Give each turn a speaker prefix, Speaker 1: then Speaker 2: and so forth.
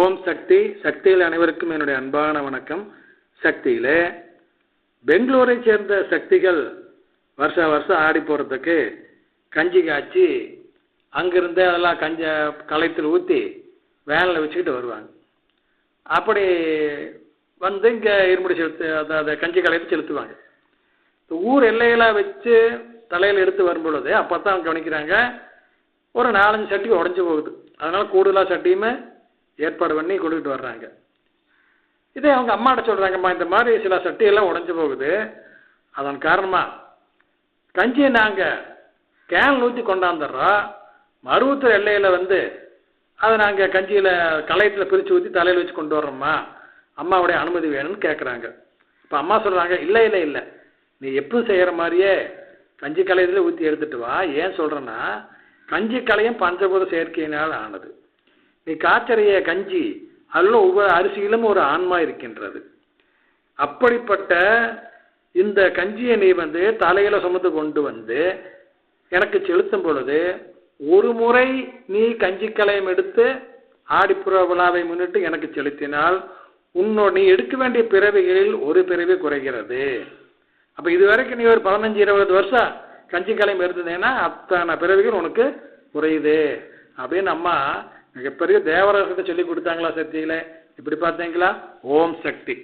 Speaker 1: ஓம் சக்தி சக்தியில் அனைவருக்கும் என்னுடைய அன்பான வணக்கம். சக்தியில் பெங்களூரை சேர்ந்த சக்திகள் வருஷ வருஷம் ஆடி போகிறதுக்கு கஞ்சி காய்ச்சி அங்கிருந்து அதெல்லாம் கஞ்ச களைத்தில் ஊற்றி வேனில் வச்சுக்கிட்டு வருவாங்க. அப்படி வந்து இங்கே இருமுடி செலுத்து அதாவது கஞ்சி களைத்து செலுத்துவாங்க. ஊர் எல்லையெல்லாம் வச்சு தலையில் எடுத்து வரும்பொழுது அப்போ தான் கவனிக்கிறாங்க ஒரு நாலஞ்சு சட்டி உடஞ்சி போகுது. அதனால் கூடுதலாக சட்டியுமே ஏற்பாடு பண்ணி கொடுத்துட்டு வர்றாங்க. இதே அவங்க அம்மாட்ட சொல்கிறாங்கம்மா இந்த மாதிரி சில சட்டியெல்லாம் உடஞ்சி போகுது. அதன் காரணமாக கஞ்சியை நாங்கள் கேன் ஊற்றி கொண்டாந்துடுறோம் மருவத்தூர் எல்லையில் வந்து அதை நாங்கள் கஞ்சியில் களையத்தில் பிரித்து ஊற்றி தலையில் வச்சு கொண்டு வர்றோம்மா. அம்மாவுடைய அனுமதி வேணும்னு கேட்குறாங்க இப்போ அம்மா சொல்கிறாங்க இல்லை இல்லை இல்லை. நீ எப்பவும் செய்கிற மாதிரியே கஞ்சி கலையத்தில் ஊற்றி எடுத்துகிட்டு வா. ஏன் சொல்கிறேன்னா கஞ்சி கலையும் பஞ்சபூத செயற்கையினால் ஆனது. நீ காய்ச்சறைய கஞ்சி அல்ல ஒவ்வொரு அரிசியிலும் ஒரு ஆன்மா இருக்கின்றது. அப்படிப்பட்ட இந்த கஞ்சியை நீ வந்து தலையில சுமந்து கொண்டு வந்து எனக்கு செலுத்தும் பொழுது ஒரு முறை நீ கஞ்சி கலையம் எடுத்து ஆடிப்புற விழாவை முன்னிட்டு எனக்கு செலுத்தினால் உன்னோட நீ எடுக்க வேண்டிய பிறவிகளில் ஒரு பிறவி குறைகிறது. அப்போ இதுவரைக்கும் நீ ஒரு பதினஞ்சு இருபது வருஷம் கஞ்சி கலையம் இருந்ததுன்னா அத்தனை பிறவிகள் உனக்கு குறையுது. அப்படின்னு அம்மா மிகப்பெரிய தேவரசத்தை சொல்லி கொடுத்தாங்களா சக்தியில இப்படி பார்த்தீங்களா? ஓம் சக்தி.